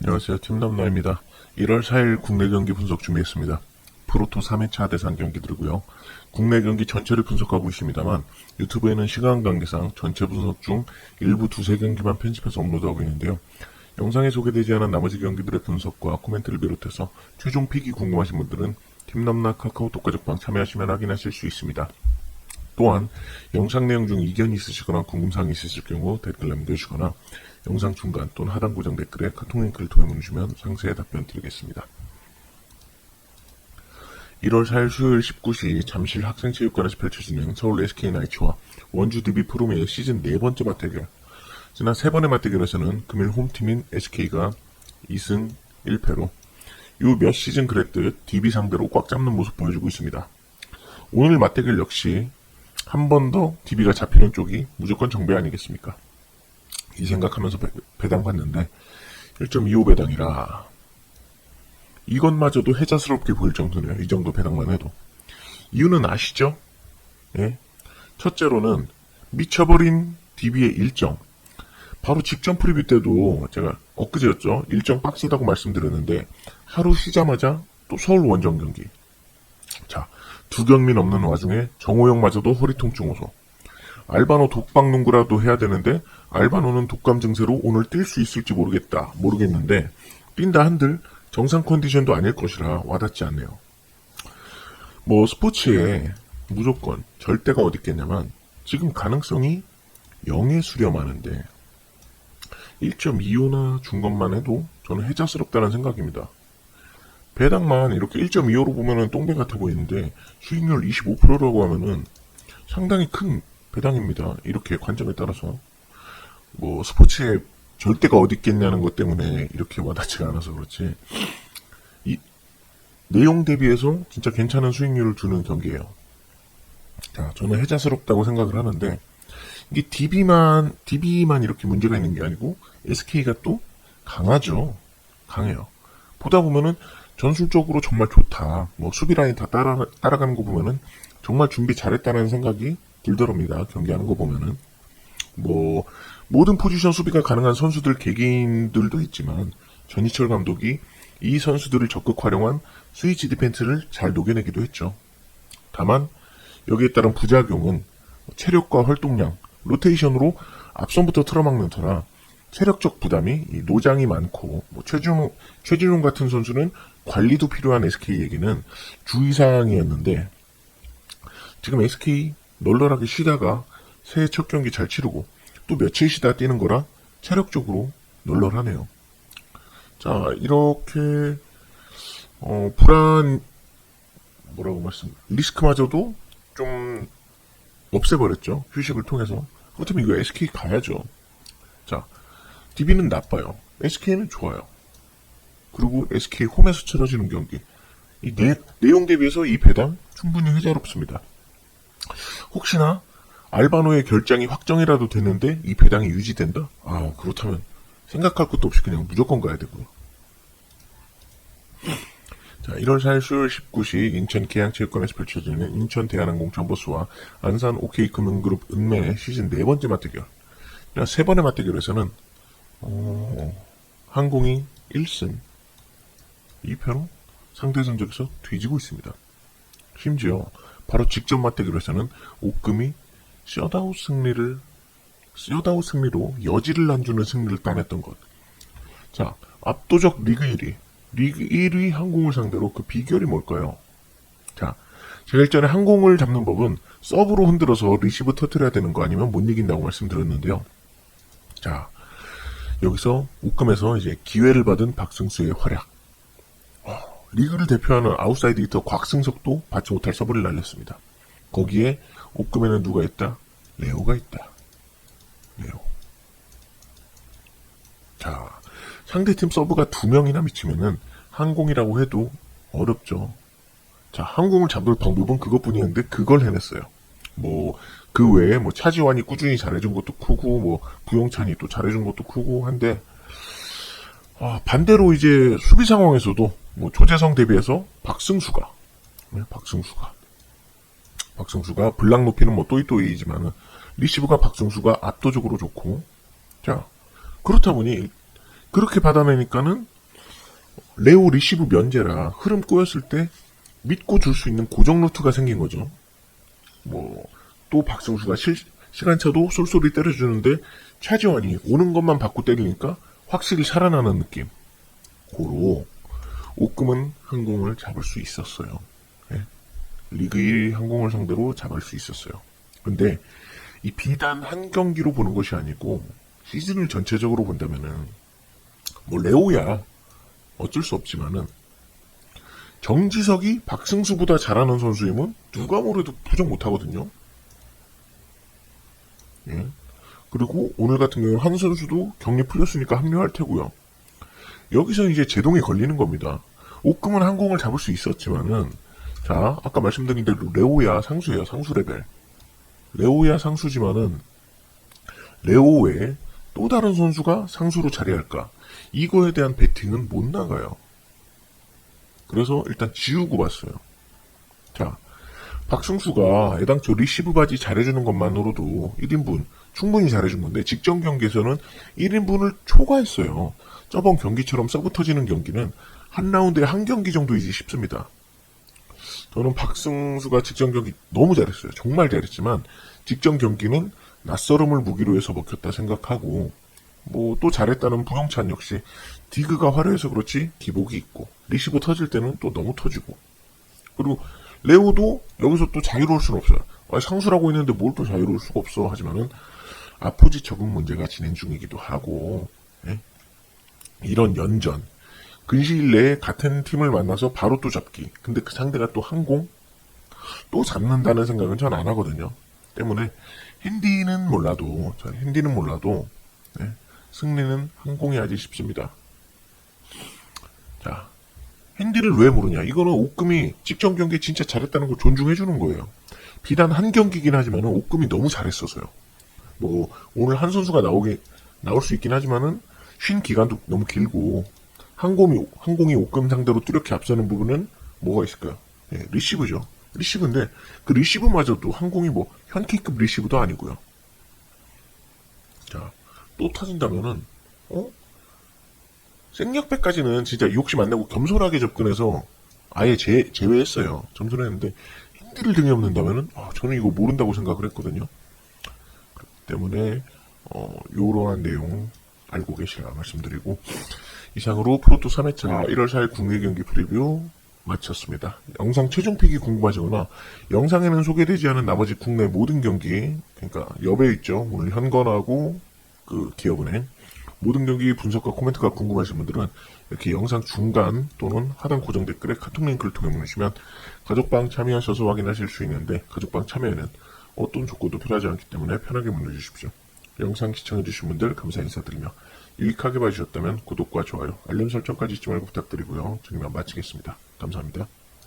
안녕하세요. 팀남나입니다. 1월 4일 국내 경기 분석 준비했습니다. 프로토 3회차 대상 경기들이고요. 국내 경기 전체를 분석하고 있습니다만 유튜브에는 시간 관계상 전체 분석 중 일부 두세 경기만 편집해서 업로드하고 있는데요. 영상에 소개되지 않은 나머지 경기들의 분석과 코멘트를 비롯해서 최종 픽이 궁금하신 분들은 팀남나 카카오톡 가족방 참여하시면 확인하실 수 있습니다. 또한 영상 내용 중 이견이 있으시거나 궁금사항이 있으실 경우 댓글 남겨주시거나 영상 중간 또는 하단 고정 댓글에 카톡 링크를 통해 보내주시면 상세히 답변 드리겠습니다. 1월 4일 수요일 19시 잠실 학생체육관에서 펼쳐지는 서울 SK 나이츠와 원주 DB 프로미의 시즌 네 번째 맞대결. 지난 세 번의 맞대결에서는 금일 홈팀인 SK가 2승 1패로 이후 몇 시즌 그랬듯 DB 상대로 꽉 잡는 모습 보여주고 있습니다. 오늘 맞대결 역시 한 번 더 DB가 잡히는 쪽이 무조건 정배 아니겠습니까? 이 생각하면서 배, 배당 받는데 1.25 배당이라 이것마저도 해자스럽게 보일 정도네요. 이 정도 배당만 해도. 이유는 아시죠? 예? 첫째로는 미쳐버린 DB의 일정. 바로 직전 프리뷰 때도 제가 엊그제였죠. 일정 빡세다고 말씀드렸는데 하루 쉬자마자 또 서울 원정 경기. 자, 두 경민 없는 와중에 정호영마저도 허리 통증 호소. 알바노 독방 농구라도 해야 되는데 알바노는 독감 증세로 오늘 뛸 수 있을지 모르겠다. 모르겠는데 뛴다 한들 정상 컨디션도 아닐 것이라 와닿지 않네요. 뭐 스포츠에 무조건 절대가 어디 있겠냐만 지금 가능성이 0에 수렴하는데 1.25나 준 것만 해도 저는 해자스럽다는 생각입니다. 배당만 이렇게 1.25로 보면은 똥배 같아 보이는데 수익률 25%라고 하면은 상당히 큰 배당입니다. 이렇게 관점에 따라서 뭐 스포츠에 절대가 어디 있겠냐는 것 때문에 이렇게 와닿지가 않아서 그렇지 이 내용 대비해서 진짜 괜찮은 수익률을 주는 경기예요. 자, 저는 해자스럽다고 생각을 하는데 이게 DB만 DB만 이렇게 문제가 있는 게 아니고 SK가 또 강하죠. 강해요. 보다 보면은 전술적으로 정말 좋다. 뭐 수비 라인 다 따라 따라가는 거 보면은 정말 준비 잘했다는 생각이 들더랍니다. 경기하는 거 보면은 뭐 모든 포지션 수비가 가능한 선수들 개개인들도 있지만 전희철 감독이 이 선수들을 적극 활용한 스위치 디펜스를 잘 녹여내기도 했죠. 다만 여기에 따른 부작용은 체력과 활동량, 로테이션으로 앞선부터 틀어막는 터라 체력적 부담이 이 노장이 많고 뭐 최준호 최준용 같은 선수는 관리도 필요한 SK에게는 주의사항이었는데 지금 SK 널널하게 쉬다가 새해 첫 경기 잘 치르고 또 며칠 쉬다 뛰는 거라 체력적으로 널널하네요. 자 이렇게 어, 불안 뭐라고 말씀 리스크마저도 좀 없애버렸죠 휴식을 통해서 그렇다면 이거 SK 가야죠. 자 DB는 나빠요. SK는 좋아요. 그리고 SK 홈에서 치러지는 경기. 이 내, 내용 대비해서 이 배당 충분히 회자롭습니다. 혹시나 알바노의 결장이 확정이라도 되는데 이 배당이 유지된다? 아, 그렇다면 생각할 것도 없이 그냥 무조건 가야 되고요. 자, 1월 4일 수요일 19시 인천 계양체육관에서 펼쳐지는 인천 대한항공 정보수와 안산 OK금융그룹 은맨의 시즌 네 번째 맞대결. 세 번의 맞대결에서는 어, 항공이 1승 2패로 상대 전적에서 뒤지고 있습니다. 심지어 바로 직전 맞대결에서는 옥금이 셧아웃 승리를 셧아웃 승리로 여지를 안 주는 승리를 따냈던 것. 자, 압도적 리그 1위, 리그 1위 항공을 상대로 그 비결이 뭘까요? 자, 제가 일전에 항공을 잡는 법은 서브로 흔들어서 리시브 터트려야 되는 거 아니면 못 이긴다고 말씀드렸는데요. 자, 여기서 옥금에서 이제 기회를 받은 박승수의 활약. 어, 리그를 대표하는 아웃사이드 히터 곽승석도 받지 못할 서브를 날렸습니다. 거기에 옥금에는 누가 있다? 레오가 있다. 레오. 자, 상대팀 서브가 두 명이나 미치면은 항공이라고 해도 어렵죠. 자, 항공을 잡을 방법은 그것뿐이었는데 그걸 해냈어요. 뭐, 그 외에 뭐 차지환이 꾸준히 잘해준 것도 크고, 뭐, 부영찬이 또 잘해준 것도 크고 한데, 아, 반대로 이제 수비 상황에서도 뭐 조재성 대비해서 박승수가, 네, 박승수가. 박승수가 블락 높이는 뭐 또이또이지만은 리시브가 박승수가 압도적으로 좋고, 자, 그렇다 보니 그렇게 받아내니까는 레오 리시브 면제라 흐름 꼬였을 때 믿고 줄 수 있는 고정 루트가 생긴 거죠. 뭐 또 박승수가 실, 시간차도 쏠쏠이 때려주는데 차지원이 오는 것만 받고 때리니까 확실히 살아나는 느낌. 고로 오금은 항공을 잡을 수 있었어요. 예. 리그 1 항공을 상대로 잡을 수 있었어요. 근데 이 비단 한 경기로 보는 것이 아니고 시즌을 전체적으로 본다면은 뭐 레오야 어쩔 수 없지만은 정지석이 박승수보다 잘하는 선수임은 누가 뭐래도 부정 못하거든요. 예. 그리고 오늘 같은 경우는 한 선수도 격리 풀렸으니까 합류할 테고요. 여기서 이제 제동이 걸리는 겁니다. 옥금은 항공을 잡을 수 있었지만은 자 아까 말씀드린 대로 레오야 상수예요 상수 레벨. 레오야 상수지만은 레오 외에 또 다른 선수가 상수로 자리할까 이거에 대한 배팅은 못 나가요. 그래서 일단 지우고 봤어요. 자, 박승수가 애당초 리시브 바지 잘해주는 것만으로도 1인분 충분히 잘해준 건데 직전 경기에서는 1인분을 초과했어요. 저번 경기처럼 서브 터지는 경기는 한 라운드에 한 경기 정도이지 싶습니다. 저는 박승수가 직전 경기 너무 잘했어요. 정말 잘했지만 직전 경기는 낯설음을 무기로 해서 먹혔다 생각하고 뭐 또 잘했다는 부영찬 역시 디그가 화려해서 그렇지 기복이 있고 리시브 터질 때는 또 너무 터지고 그리고 레오도 여기서 또 자유로울 수는 없어요. 아, 상수라고 했는데 뭘 또 자유로울 수가 없어 하지만은 아포지 적응 문제가 진행 중이기도 하고 예? 이런 연전 근시일 내에 같은 팀을 만나서 바로 또 잡기 근데 그 상대가 또 항공 또 잡는다는 생각은 전 안 하거든요. 때문에 핸디는 몰라도 전 핸디는 몰라도 예, 승리는 항공해야지 싶습니다. 자 핸디를 왜 모르냐? 이거는 옥금이 직전 경기에 진짜 잘했다는 걸 존중해 주는 거예요. 비단 한 경기긴 하지만 옥금이 너무 잘했어서요. 뭐 오늘 한 선수가 나오게 나올 수 있긴 하지만은 쉰 기간도 너무 길고 항공이 항공이 옥금 상대로 뚜렷이 앞서는 부분은 뭐가 있을까요? 예, 리시브죠. 리시브인데 그 리시브마저도 항공이 뭐 현키급 리시브도 아니고요. 자, 또 터진다면은 어? 생략배까지는 진짜 욕심 안 내고 겸손하게 접근해서 아예 제, 제외했어요. 점수를 했는데 힌디를 등에 없는다면은 아, 저는 이거 모른다고 생각을 했거든요. 때문에 어, 요러한 내용 알고 계시라 말씀드리고 이상으로 프로토 3회차 1월 4일 국내 경기 프리뷰 마쳤습니다. 영상 최종 픽이 궁금하시거나 영상에는 소개되지 않은 나머지 국내 모든 경기 그러니까 여배 있죠. 오늘 현건하고 그 기업은행 모든 경기 분석과 코멘트가 궁금하신 분들은 이렇게 영상 중간 또는 하단 고정 댓글에 카톡 링크를 통해 보내시면 가족방 참여하셔서 확인하실 수 있는데 가족방 참여에는 어떤 조건도 필요하지 않기 때문에 편하게 문의 주십시오. 영상 시청해주신 분들 감사 인사드리며 유익하게 봐주셨다면 구독과 좋아요, 알림 설정까지 잊지 말고 부탁드리고요. 저는 이만 마치겠습니다. 감사합니다.